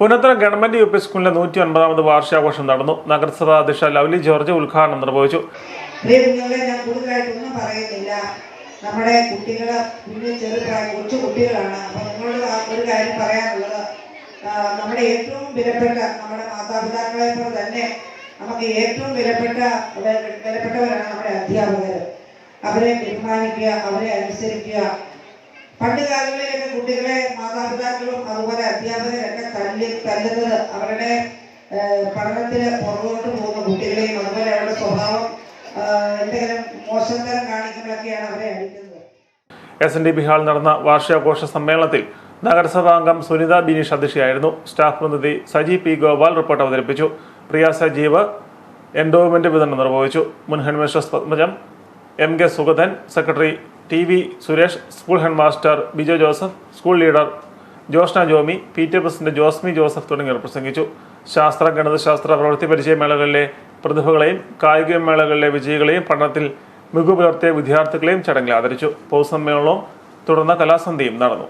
പുനത്തറ government U P സ്കൂളിലെ നൂറ്റി ഒൻപതാമത് വാർഷികാഘോഷം നടന്നു. നഗരസഭാ അധ്യക്ഷ ലവ്ലി ജോർജ് ഉദ്ഘാടനം നിർവഹിച്ചു. ഞാൻ കൂടുതലായിട്ടൊന്നും പറയുന്നില്ല. നമ്മുടെ കുട്ടികൾ കുഞ്ഞു ചെറുപ്രായം കൊച്ചു കുട്ടികളാണ്. അപ്പോൾ നിങ്ങളോട് ഒരു കാര്യം പറയാനുള്ളത്. നമ്മുടെ ഏറ്റവും വിലപ്പെട്ട നമ്മുടെ മാതാപിതാക്കളെ പോലെ തന്നെ നമുക്ക് ഏറ്റവും വിലപ്പെട്ട വിലപ്പെട്ടവരാണ് നമ്മുടെ അധ്യാപകർ അവരെ ബഹുമാനിക്കുക അവരെ അനുസരിക്കുക. പണ്ട് കാലങ്ങളിലൊക്കെ കുട്ടികളെ മാതാപിതാക്കളും അതുപോലെ അധ്യാപകരൊക്കെ തല്ലി തല്ലുന്നത് അവരുടെ പഠനത്തിന് പുറകോട്ട് പോകുന്ന കുട്ടികളെയും അതുപോലെ അവരുടെ സ്വഭാവം എന്തെങ്കിലും മോശം തരം കാണിക്കുമ്പോഴൊക്കെയാണ് അവരെ അടിക്കുന്നത്. എസ് എൻ ഡി ബി ഹാളിൽ നടന്ന വാർഷികാഘോഷ സമ്മേളനത്തിൽ നഗരസഭാംഗം സുനിത ബിനീഷ് അധ്യക്ഷയായിരുന്നു. സ്റ്റാഫ് പ്രതിനിധി സജി പി ഗോപാൽ റിപ്പോർട്ട് അവതരിപ്പിച്ചു. പ്രിയ സജീവ് എൻഡോവ്മെന്റ് വിതരണം നിർവഹിച്ചു. മുൻ headmistress Padmajam M K Sugathan secretary T V Suresh school headmaster Bijo Joseph school leader Joshna Jomi P T president Josmi Joseph തുടങ്ങിയവർ പ്രസംഗിച്ചു. ശാസ്ത്ര ഗണിതശാസ്ത്ര പ്രവൃത്തി പരിചയമേളകളിലെ പ്രതിഭകളെയും കായിക മേളകളിലെ വിജയികളെയും പഠനത്തിൽ മികവ് പുലർത്തിയ വിദ്യാർത്ഥികളെയും ചടങ്ങിൽ ആദരിച്ചു. പൊതുസമ്മേളനവും തുടർന്ന് കലാസന്ധ്യയും നടന്നു.